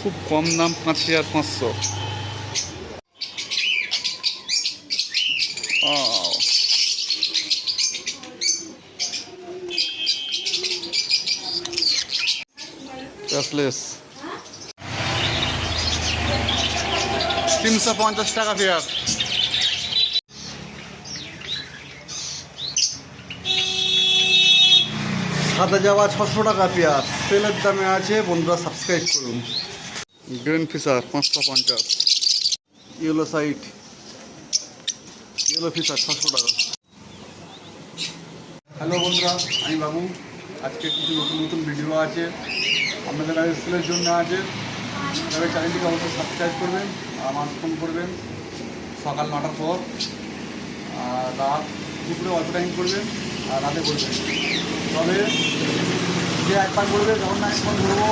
খুব কম দাম পাঁচ হাজার পাঁচশো। Wow. ক্যাশলেস তিনশো পঞ্চাশ টাকা পেয়ার সাদা যাওয়া ছশো টাকা পেয়ার সেলের দামে আছে বন্ধুরা সাবস্ক্রাইব করুন। গ্রিন ফিশার পাঁচশো পঞ্চাশ। ইয়েলো সাইট ইয়েলো ফিশার ছশো টাকা। হ্যালো বন্ধুরা আমি বাবু। আজকে কিছু নতুন নতুন ভিডিও আছে। আপনাদের কাছে সেলের জন্য আছে। তবে চ্যানেলটিকে অবশ্যই সাবস্ক্রাইব করবেন আর আমার ফোন করবেন। সকাল নটার পর আর রাত দুপুরে অল্প টাইম করবেন আর রাতে করবেন তবে যে একবার করবে যখন না একবার করব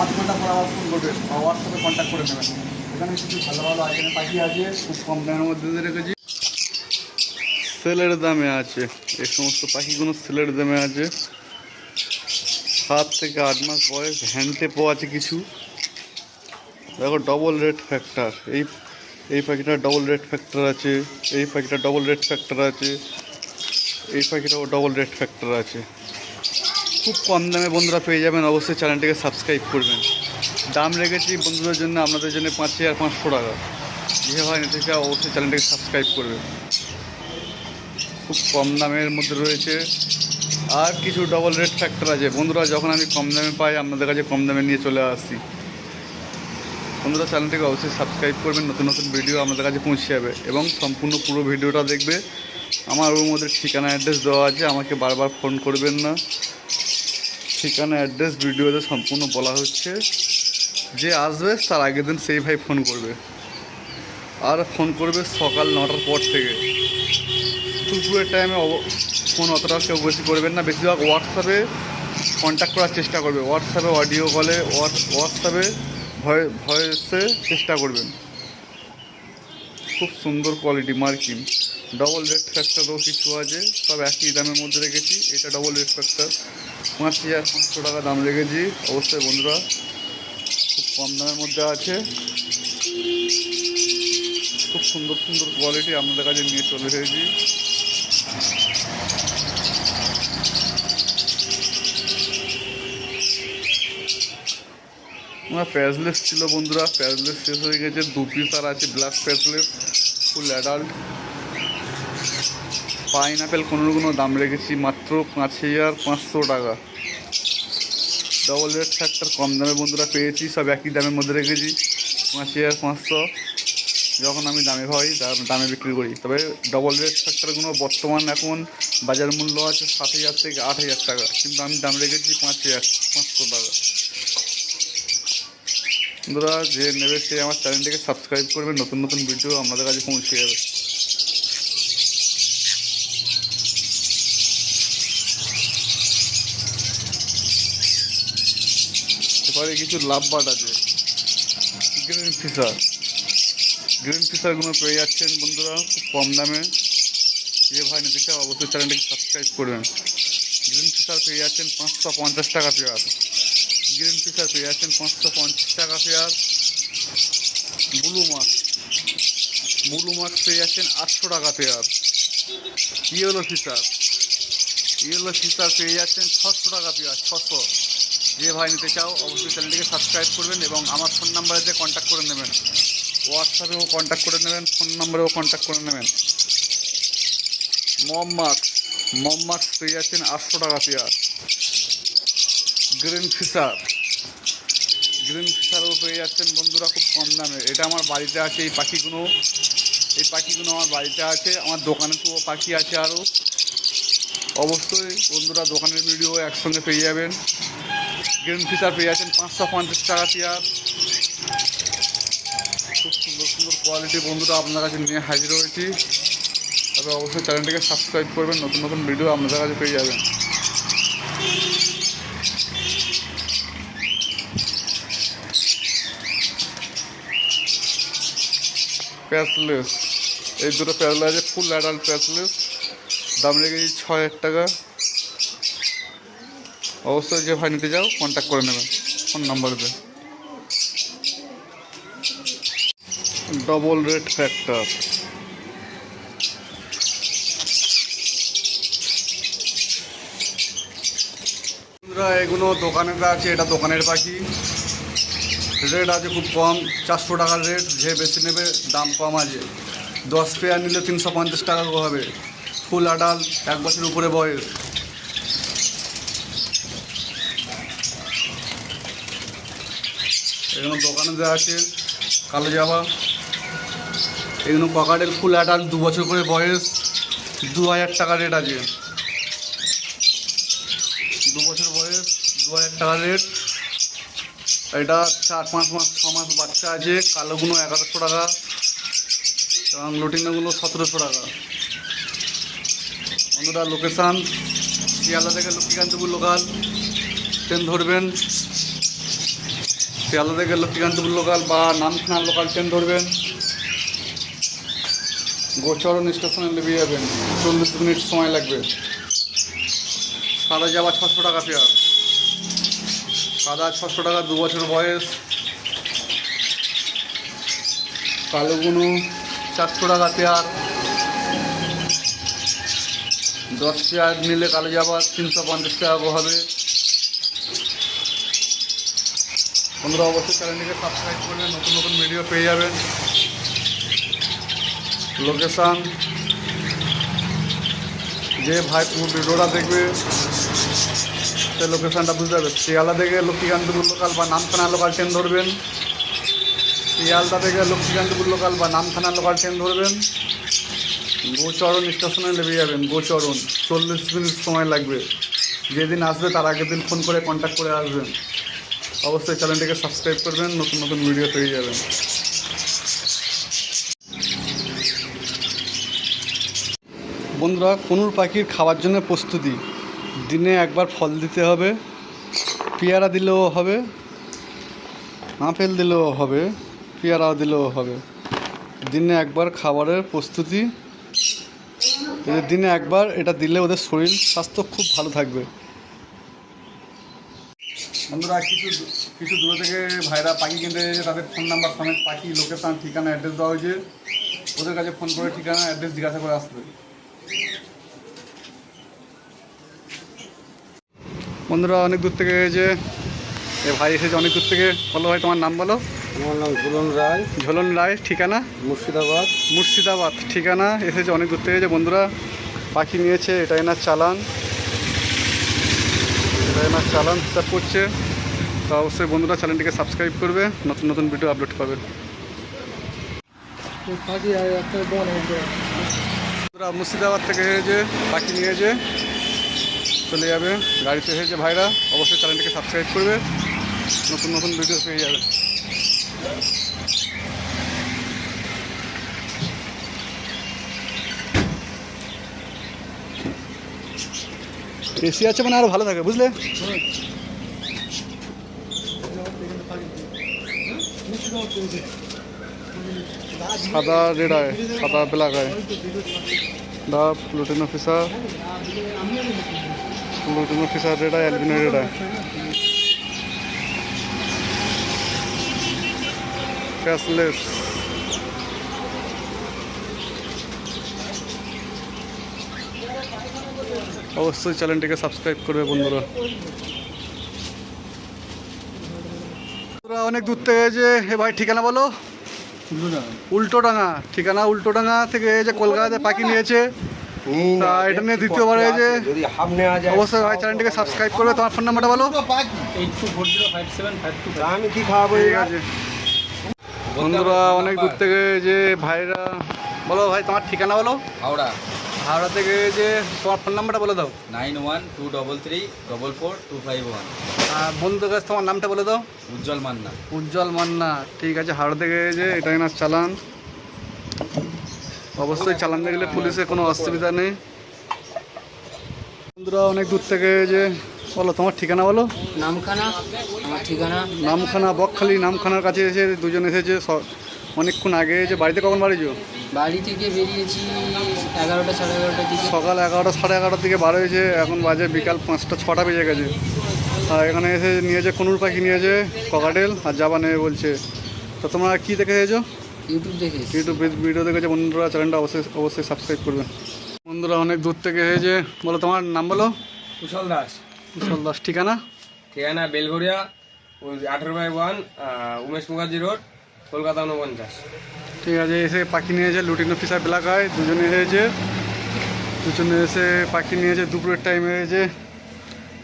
আধ ঘণ্টা পর আবার ফোন করবে বা হোয়াটসঅ্যাপে কন্ট্যাক্ট করে নেবেন এখানে কিছু ভালো ভালো আইটেম পাখি আছে, খুব কম দামের মধ্যে রেখেছি। সেলের দামে আছে এই সমস্ত পাখিগুলো সেলের দামে আছে। সাত থেকে আট মাস বয়স হ্যান্ডটেপও আছে কিছু। দেখো ডবল রেড ফ্যাক্টর এই এই পাখিটা ডবল রেড ফ্যাক্টর আছে, এই পাখিটা ডবল রেড ফ্যাক্টর আছে, এই পাখিটাও ডবল রেড ফ্যাক্টর আছে। খুব কম দামে বন্ধুরা পেয়ে যাবেন, অবশ্যই চ্যানেলটিকে সাবস্ক্রাইব করবেন। দাম রেখেছি বন্ধুদের জন্য আপনাদের জন্য পাঁচ হাজার পাঁচশো টাকা। যে হয় নিতে চাও অবশ্যই চ্যানেলটিকে সাবস্ক্রাইব করবেন। খুব কম দামের মধ্যে রয়েছে। আর কিছু ডবল রেট ফ্যাক্টর আছে। বন্ধুরা, যখন আমি কম দামে পাই, আপনাদের কাছে কম দামে নিয়ে চলে আসি। বন্ধুরা চ্যানেলটিকে অবশ্যই সাবস্ক্রাইব করবেন, নতুন নতুন ভিডিও আপনাদের কাছে পৌঁছে যাবে এবং সম্পূর্ণ পুরো ভিডিওটা দেখবে। আমার ওর মধ্যে ঠিকানা অ্যাড্রেস দেওয়া আছে, আমাকে বারবার ফোন করবেন না। ঠিকানা অ্যাড্রেস ভিডিওতে সম্পূর্ণ বলা হচ্ছে। যে আসবে, তার আগের দিন সেই ভাই ফোন করবে। আর ফোন করবে সকাল নটার পর থেকে। দুপুরের টাইমে ফোন অতটা কেউ বেশি করবেন না। বেশিরভাগ হোয়াটসঅ্যাপে কন্ট্যাক্ট করার চেষ্টা করবে। হোয়াটসঅ্যাপে অডিও কলে হোয়াটসঅ্যাপে ভয়, ভয়েসে চেষ্টা করবেন। খুব সুন্দর কোয়ালিটি মার্কিন ডবল রেড ফ্যাক্টরও কিছু আছে সব একই দামের মধ্যে রেখেছি। এটা ডবল রেড ফ্যাক্টর পাঁচ হাজার পাঁচশো টাকা দাম রেখেছি। অবশ্যই বন্ধুরা, খুব কম দামের মধ্যে আছে। খুব সুন্দর সুন্দর কোয়ালিটি আপনাদের কাছে নিয়ে চলে এসেছি। আমার প্যাজলেস ছিল বন্ধুরা প্যাজলেস শেষ হয়ে গেছে, দু পিস আর আছে ব্ল্যাক প্যাজলেস ফুল অ্যাডাল্ট পাইন আপেল কোনো কোনো দাম রেখেছি, মাত্র পাঁচ হাজার পাঁচশো টাকা। ডবল রেট ফ্যাক্টর কম দামে বন্ধুরা পেয়েছি, সব একই দামের মধ্যে রেখেছি, পাঁচ হাজার পাঁচশো। যখন আমি দামে ভাই, দামে বিক্রি করি। তবে ডবল রেট ফ্যাক্টরগুলো বর্তমান এখন বাজার মূল্য আছে সাত হাজার থেকে আট হাজার টাকা, কিন্তু আমি দাম রেখেছি পাঁচ হাজার পাঁচশো টাকা। বন্ধুরা, যে নেবে সে আমার চ্যানেলটিকে সাবস্ক্রাইব করবে, নতুন নতুন ভিডিও আমাদের কাছে পৌঁছে যাবে। এবারে কিছু লাভ বাট আছে। গ্রিন ফিশার গ্রিন ফিশারগুলো পেয়ে যাচ্ছেন বন্ধুরা, খুব কম দামে। যে ভাই চাও অবশ্যই চ্যানেলটিকে সাবস্ক্রাইব করবেন। গ্রিন ফিশার পেয়ে যাচ্ছেন পাঁচশো পঞ্চাশ টাকা পেয়ার গ্রিন ফিশার পেয়ে যাচ্ছেন পাঁচশো পঞ্চাশ টাকা পেয়ার ব্লু মাছ ব্লু মাছ পেয়ে যাচ্ছেন আটশো টাকা pair yellow Fischer yellow Fischer পেয়ে যাচ্ছেন ছশো টাকা পেয়ার ছশো। যে ভাই নিতে চাও, অবশ্যই চ্যানেলটিকে সাবস্ক্রাইব করবেন এবং আমার ফোন নাম্বারে দিয়ে কন্ট্যাক্ট করে নেবেন। হোয়াটসঅ্যাপেও কন্ট্যাক্ট করে নেবেন ফোন নাম্বারেও কন্ট্যাক্ট করে নেবেন। মম মার্কস মম মার্কস পেয়ে যাচ্ছেন আটশো টাকা পেয়ার গ্রিন ফিশার গ্রিন ফিশারও পেয়ে যাচ্ছেন বন্ধুরা খুব কম দামে। এটা আমার বাড়িতে আছে এই পাখিগুলো। এই পাখিগুলো আমার বাড়িতে আছে। আমার দোকানে তো পাখি আছে আরও অবশ্যই বন্ধুরা দোকানের ভিডিও একসঙ্গে পেয়ে যাবেন। গ্রিন ফিশার পেয়ে যাচ্ছেন পাঁচশো পঞ্চাশ টাকা পেয়ার খুব সুন্দর সুন্দর কোয়ালিটি বন্ধুরা আপনার কাছে নিয়ে হাজির হয়েছি। তবে অবশ্যই চ্যানেলটিকে সাবস্ক্রাইব করবেন। নতুন নতুন ভিডিও আপনাদের কাছে পেয়ে যাবেন। প্যাসলেস। এই দুটো প্যারোল আছে, ফুল অ্যাডাল্ট প্যাসলেস। দাম রেখেছি ছ হাজার টাকা। অবশ্যই যে ভাই নিতে যাও কন্ট্যাক্ট করে নেবেন। ফোন নাম্বারতে ডবল রেড ফ্যাক্টর এগুলো দোকানের আছে, এটা দোকানের পাখি। রেট আছে খুব কম, চারশো টাকার রেট, যে বেশি নেবে দাম কম আছে। দশ পেয়ার নিলে তিনশো পঞ্চাশ টাকা হবে। ফুল আডাল, এক বছর উপরে বয়স। এগুলো দোকানে দেওয়া আছে, কালো জামা। এগুলো পকাটের ফুল আডাল, দু বছর করে বয়স। দু হাজার টাকা রেট আছে। দু বছর বয়স, দু হাজার টাকা রেট। এটা চার পাঁচ মাস, ছ মাস বাচ্চা আছে, কালোগুলো এগারোশো টাকা এবং লুটিনাগুলো সতেরোশো টাকা। বন্ধুরা লোকেশান শিয়ালদা থেকে লক্ষ্মীকান্তপুর লোকাল ট্রেন ধরবেন। শিয়ালদা থেকে লক্ষ্মীকান্তপুর লোকাল বা নামখানা লোকাল ট্রেন ধরবেন। গোচরণ স্টেশনে নেমে যাবেন। চল্লিশ মিনিট সময় লাগবে। সাদা যাওয়া ছশো টাকা পেয়ার সাদা ছশো টাকা দু বছর বয়স। কালোগুনো চারশো টাকা পেয়ার। দশ পেয়ার নিলে কালো যাবার তিনশো পঞ্চাশ টাকা হবে। বন্ধুরা অবশ্যই চ্যানেলটিকে সাবস্ক্রাইব করবেন নতুন নতুন ভিডিও পেয়ে যাবেন। লোকেশান যে ভাই ভিডিওটা দেখবে সে লোকেশানটা বুঝতে পারবে। শিয়ালদা থেকে লক্ষ্মীকান্তপুর লোকাল বা নামখানা লোকাল ট্রেন ধরবেন। শিয়ালদা থেকে লক্ষ্মীকান্তপুর লোকাল বা নামখানা লোকাল ট্রেন ধরবেন। গোচরণ স্টেশনে নেমে যাবেন, গোচরণ। চল্লিশ মিনিট সময় লাগবে। যেদিন আসবে তার আগের দিন ফোন করে কন্ট্যাক্ট করে আসবেন। অবশ্যই চ্যানেলটিকে সাবস্ক্রাইব করবেন, নতুন নতুন ভিডিও পেয়ে যাবেন। বন্ধুরা, কোনুর পাখির খাওয়ার জন্য প্রস্তুতি। দিনে একবার ফল দিতে হবে, পেয়ারা দিলেও হবে, আপেল দিলেও হবে, পেয়ারা দিলেও হবে। দিনে একবার খাবারের প্রস্তুতি এদের দিনে একবার এটা দিলে ওদের শরীর, স্বাস্থ্য খুব ভালো থাকবে। বন্ধুরা, কিছু কিছু দূরে থেকে ভাইরা পাখি কিনতে এসেছে, তাদের ফোন নাম্বার সমেত পাখি, লোকেশান, ঠিকানা, অ্যাড্রেস দেওয়া হয়েছে। ওদের কাছে ফোন করে ঠিকানা, অ্যাড্রেস জিজ্ঞাসা করে আসবে। বন্ধুরা অনেক দূর থেকে এসেছে এ ভাই এসেছে অনেক দূর থেকে। বলো ভাই তোমার নাম বলো? আমার নাম ঝুলন রায়। ঝোলন রায় ঠিকানা? মুর্শিদাবাদ। মুর্শিদাবাদ ঠিকানা? এসেছে অনেক দূর থেকে যে বন্ধুরা পাখি নিয়েছে এটা এনার চালান। এটা এনার চালান হিসাব করছে। তো অবশ্যই বন্ধুরা চ্যানেলটিকে সাবস্ক্রাইব করবে নতুন নতুন ভিডিও আপলোড পাবে। মুর্শিদাবাদ থেকে এসেছে পাখি নিয়েছে চলে যাবে গাড়িতে এসেছে ভাইরা, অবশ্যই চ্যানেলটিকে সাবস্ক্রাইব করবে। নতুন নতুন ভিডিও পেয়ে যাবে। এসি আছে মানে আরও ভালো থাকে, বুঝলে? সাদা রেড আয় সাদা ব্ল্যাক আয় ডাব প্লুটেন অফিসার রেড আয় ক্যাশলেস অবশ্যই চ্যানেলটিকে সাবস্ক্রাইব করবে বন্ধুরা। বন্ধুরা অনেক দূর থেকে যে হে ভাই ঠিকানা বলো? উল্টোডাঙ্গা। ঠিকানা উল্টোডাঙ্গা থেকে যে কলকাতাতে পাখি নিয়েছে। তা এটা নিয়ে দ্বিতীয়বার এই যে অবশ্যই ভাই চ্যানেলটিকে সাবস্ক্রাইব করবে তোমার ফোন নাম্বারটা বলো। Eight two four zero five seven five two তা আমি কি খাওয়াবো ঠিক এবার? আছে বন্ধুরা অনেক দূর থেকে যে ভাইরা বলো ভাই তোমার ঠিকানা বলো। হাওড়া। হাওড়া থেকে যে তোমার ফোন নাম্বারটা বলে দাও। Nine one two double three double four two five one. আর বন্ধুদের কাছে তোমার নামটা বলে দাও। উজ্জ্বল মান্না। উজ্জ্বল মান্না ঠিক আছে হাওড়া থেকে যে এটা না চালান। অবশ্যই চালান দেখলে পুলিশের কোনো অসুবিধা নেই। বন্ধুরা অনেক দূর থেকে যে বলো তোমার ঠিকানা বলো? নামখানা আমার ঠিকানা। নামখানা বকখালি নামখানার কাছে এসে দুজন এসেছে অনেকক্ষণ আগে যে বাড়িতে কখন বাড়িছো বাড়ি থেকে বেরিয়েছি এগারোটা সাড়ে এগারোটার দিকে সকাল এগারোটা সাড়ে এগারোটার দিকে বার হয়েছে এখন বাজে বিকাল পাঁচটা ছটা বেজে গেছে। আর এখানে এসে নিয়েছে কনুর পাখি নিয়েছে ককাটেল আর জাবা নেবে বলছে। তো তোমরা কী দেখে এসেছ? ইউটিউব দেখে ইউটিউব ভিডিও দেখেছে বন্ধুরা চ্যানেলটা অবশ্যই অবশ্যই সাবস্ক্রাইব করবে বন্ধুরা অনেক দূর থেকে এসেছে। বলো তোমার নাম বলো? কুশল দাস। কুশল দাস ঠিকানা? ঠিকানা বেলঘরিয়া আঠেরো by one Umesh Mukherjee road Kolkata উনপঞ্চাশ ঠিক আছে এসে পাখি নিয়েছে লুটিন অফিসার এলাকায় দুজনে এসেছে। দুজনে এসে পাখি নিয়েছে দুপুরের টাইমে এসেছে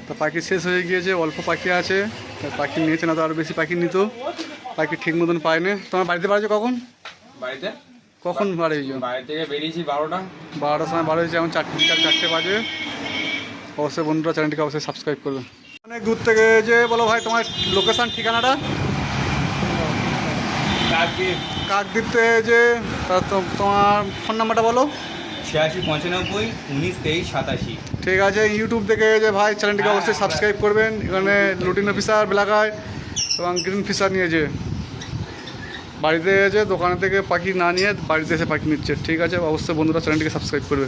তা পাখি শেষ হয়ে গিয়েছে অল্প পাখি আছে। তা পাখি নিয়েছে না তো আরও বেশি পাখি নিত। পাখি ঠিক মতন পায়নি তোমার বাড়িতে বাড়িছে কখন? বাড়িতে? কখন বাড়িয়েছো? বাড়ি থেকে বেরিয়েছি বারোটা। বারোটার সময় বার হয়েছে এখন চারটে বিকাল চারটে বাজে। অবশ্যই বন্ধুরা চ্যানেলটিকে অবশ্যই সাবস্ক্রাইব করবে। অনেক দূর থেকে যে বলো ভাই তোমার লোকেশান ঠিকানাটা? কাকদ্বীপ। থেকে যে তোমার ফোন নাম্বারটা বলো। ছিয়াশি পঁচানব্বই উনিশ তেইশ সাতাশি। ঠিক আছে ইউটিউব থেকে যে ভাই চ্যানেলটিকে অবশ্যই সাবস্ক্রাইব করবেন। এখানে লুটিন অফিসার বেলাকায় এবং গ্রিন ফিশার নিয়েছে। বাড়িতে এসে দোকানে থেকে পাখি না নিয়ে বাড়িতে এসে পাখি নিচ্ছে। ঠিক আছে অবশ্যই বন্ধুরা চ্যানেলটিকে সাবস্ক্রাইব করবে।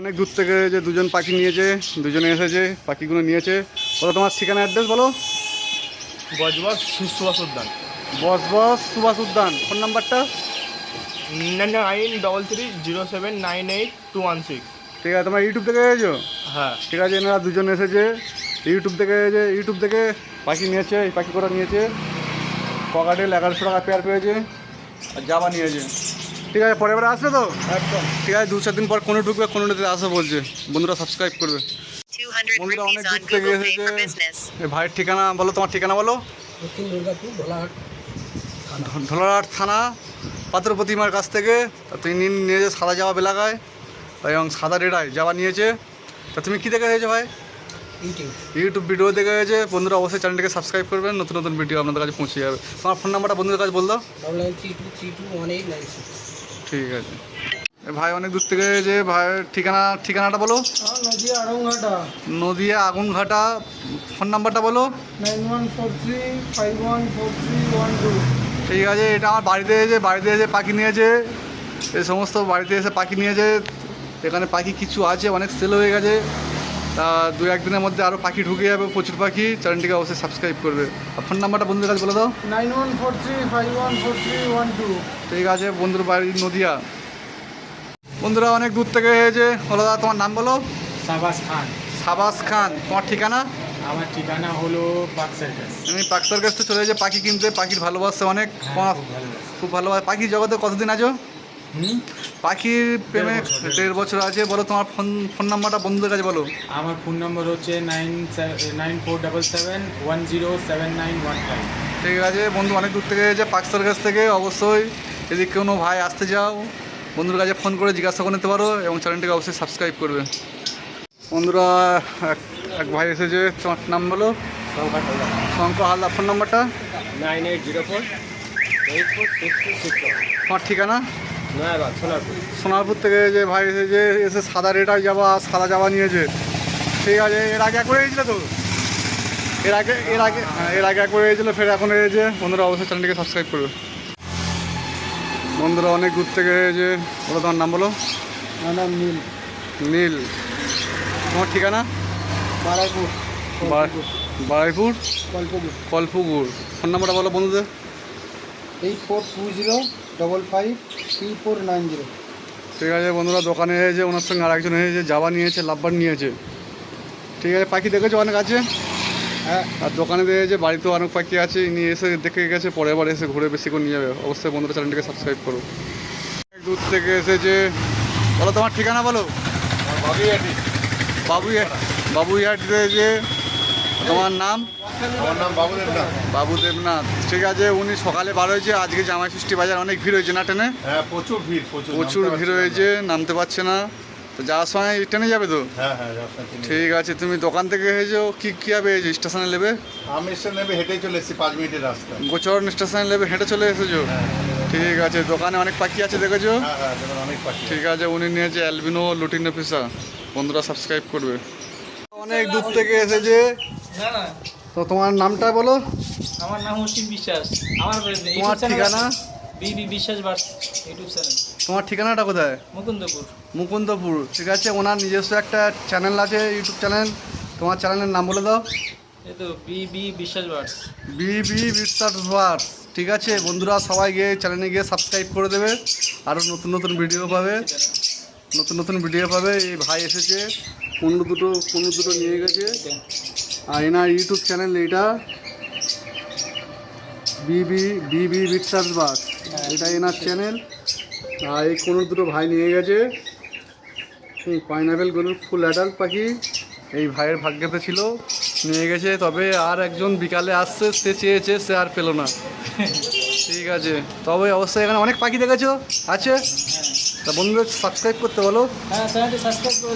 অনেক দূর থেকে যে দুজন পাখি নিয়েছে দুজনে এসেছে পাখিগুলো নিয়েছে। বলো তোমার ঠিকানা অ্যাড্রেস বলো। বজবজ সুভাষ উদ্যান বস বস সুভাষ উদ্যান ফোন নাম্বারটা nine double three zero seven nine eight two one six. ঠিক আছে তোমরা ইউটিউব থেকে এসেছ? হ্যাঁ। ঠিক আছে এনারা দুজন এসেছে। ইউটিউব থেকে যে ইউটিউব থেকে পাখি নিয়েছে এই পাখি করা নিয়েছে? পকেটেল এগারোশো টাকা পেয়ার পেয়েছে আর জামা নিয়েছে। ঠিক আছে পরের বারে আসবে তো? একদম। ঠিক আছে দু চার দিন পর কোনো ঢুকবে কোনো আসবে বলছে। বন্ধুরা সাবস্ক্রাইব করবে। 200 বন্ধুরা অনেক দূর থেকে এসেছে। ভাইয়ের ঠিকানা বলো তোমার ঠিকানা বলো? দক্ষিণ দুর্গাপুর ধোলাহাট থানা। পাত্র প্রতিমার কাছ থেকে। তা তিনি নিয়েছে সাদা জামা বেলাকায় এবং সাদা রেডায় জামা নিয়েছে। তা তুমি কী দেখে হয়েছে ভাই? ইউটিউব ভিডিও দেখে গেছে বন্ধুরা অবশ্যই চ্যানেলটিকে সাবস্ক্রাইব করবেন নতুন নতুন ভিডিও আপনাদের কাছে পৌঁছে যাবে। তোমার ফোন নাম্বারটা বন্ধুদের কাছে বল দাও। Double nine three two three two one eight nine six ঠিক আছে। ভাই অনেক দূর থেকে যে ভাইয়ের ঠিকানা ঠিকানাটা বলো। নদিয়া আড়ংঘাটা নদিয়া আগুনঘাটা ফোন নাম্বারটা বলো। Nine one four three five one four three one two ঠিক আছে এটা আমার বাড়িতে এসে বাড়িতে এসে পাখি নিয়েছে। এই সমস্ত বাড়িতে এসে পাখি নিয়েছে। এখানে পাখি কিছু আছে অনেক সেল হয়ে গেছে। দু একদিনের মধ্যে আরও পাখি ঢুকে যাবে প্রচুর পাখি। চ্যানেলটিকে অবশ্যই সাবস্ক্রাইব করবে। আর ফোন নাম্বারটা বন্ধুদের কাছে বলে দাও। Nine one four three five one four three one two. ঠিক আছে বন্ধুর বাড়ি নদিয়া। বন্ধুরা অনেক দূর থেকে এসেছে। বলো দাদা তোমার নাম বলো? সাবাস খান। সাবাস খান। তোমার ঠিকানা? আমার ঠিকানা হলো সার্কাস আমি পাকসার কাছ থেকে চলে যাই পাখি কিনতে পাখির ভালোবাসে অনেক। তোমার খুব ভালোবাসে। পাখির জগতে কতদিন আছো? পাখির প্রেমে দেড় বছর আছে বলো তোমার ফোন ফোন নাম্বারটা বন্ধুদের কাছে বলো। আমার ফোন নম্বর হচ্ছে nine nine four double seven one zero seven nine one five. ঠিক আছে বন্ধু অনেক দূর থেকে এসেছে পাকসার কাছ থেকে। অবশ্যই যদি কোনো ভাই আসতে যাও বন্ধুর কাছে ফোন করে জিজ্ঞাসা করে নিতে পারো এবং চ্যানেলটিকে অবশ্যই সাবস্ক্রাইব করবে। বন্ধুরা এক এক ভাই এসেছে তোমার নাম বলো? শঙ্কর হালদার। ফোন নাম্বারটা? Nine eight zero four eight four six two six তোমার ঠিকানা? সোনারপুর। সোনারপুর থেকে যে ভাই এসেছে এসে সাদা রেটার যাওয়া সাদা যাওয়া নিয়েছে। ঠিক আছে এর আগে করে হয়েছিল তো? এর আগে এর আগে হ্যাঁ এর আগে করে হয়েছিল ফের এখন এসেছে বন্ধুরা অবশ্যই চ্যানেলটিকে সাবস্ক্রাইব করবে। বন্ধুরা অনেক দূর থেকে এসেছে বলো তোমার নাম বলো? আমার নাম নীল। নীল। তোমার ঠিকানা? বারাইপুর বারাইপুর? কল্পপুর। কল্পপুর। ফোন নাম্বারটা বলো বন্ধুদের। Eight four two zero double five three four nine zero ঠিক আছে বন্ধুরা দোকানে এসেছে ওনার সঙ্গে আর একজন এসেছে জাবা নিয়েছে লাভবার নিয়েছে। ঠিক আছে পাখি দেখেছ অনেক আছে? হ্যাঁ। আর দোকানে দেখেছে বাড়িতেও অনেক পাখি আছে ইনি এসে দেখে গেছে পরের বার এসে ঘুরে বেশি করে নিয়ে যাবে। অবশ্যই বন্ধুরা চ্যানেলটিকে সাবস্ক্রাইব করো। দূর থেকে এসেছে। বলো তোমার ঠিকানা বলো? বাবুইহাট। বাবুইহাট যে তোমার নাম? আমার নাম বাবু দেবনাথ। বাবু দেবনাথ। ঠিক আছে উনি সকালে বার হয়েছে আজকে জামাই ষষ্ঠী বাজার অনেক ভিড় হয়েছে না ট্রেনে? হ্যাঁ প্রচুর ভিড় প্রচুর প্রচুর ভিড় হয়েছে নামতে পারছে না। তো যাওয়ার সময় ট্রেনে যাবে তো? হ্যাঁ হ্যাঁ ঠিক আছে তুমি দোকান থেকে এসেছ কি কীভাবে এসেছ? স্টেশনে নেবে? আমি এসে নেবে হেঁটেই চলে এসেছি পাঁচ মিনিটের রাস্তা। গোচরণ স্টেশনে নেবে হেঁটে চলে এসেছ? ঠিক আছে দোকানে অনেক পাখি আছে দেখেছ? দেখুন অনেক পাখি ঠিক আছে। উনি নিয়েছে অ্যালবিনো লুটিন অফিসার বন্ধুরা সাবস্ক্রাইব করবে। অনেক দূর থেকে এসেছে না না। তো তোমার নামটা বলো। আমার নাম অসীম বিশ্বাস। আমার তোমার ঠিকানা? বিবি বিশ্বাস বাস ইউটিউব চ্যানেল তোমার ঠিকানাটা কোথায়? মুকুন্দপুর। মুকুন্দপুর। ঠিক আছে ওনার নিজস্ব একটা চ্যানেল আছে ইউটিউব চ্যানেল তোমার চ্যানেলের নাম বলে দাও। এই তো বি বি বিশ্বাস বার্স বিবি বিশ্বাস ওয়ার্স ঠিক আছে বন্ধুরা সবাই গিয়ে চ্যানেলে গিয়ে সাবস্ক্রাইব করে দেবে। আরও নতুন নতুন ভিডিও পাবে। নতুন নতুন ভিডিও পাবে। এই ভাই এসেছে পনেরো দুটো পনেরো দুটো নিয়ে গেছে। আর এনার ইউটিউব চ্যানেল এটা বিবি বিবি বিশ্বাস বাস এটা এনার চ্যানেল। আর এই কোনো দুটো ভাই নিয়ে গেছে। পাইনাপেল গরুর ফুল অ্যাডাল্ট পাখি। এই ভাইয়ের ভাগ্যতে ছিল। নিয়ে গেছে, তবে আর একজন বিকালে আসছে, সে চেয়েছে, সে আর পেল না। ঠিক আছে। তবে অবশ্যই এখানে অনেক পাখি দেখেছ। আছে? তা বন্ধুদের সাবস্ক্রাইব করতে বলো। হ্যাঁ সাবস্ক্রাইব করে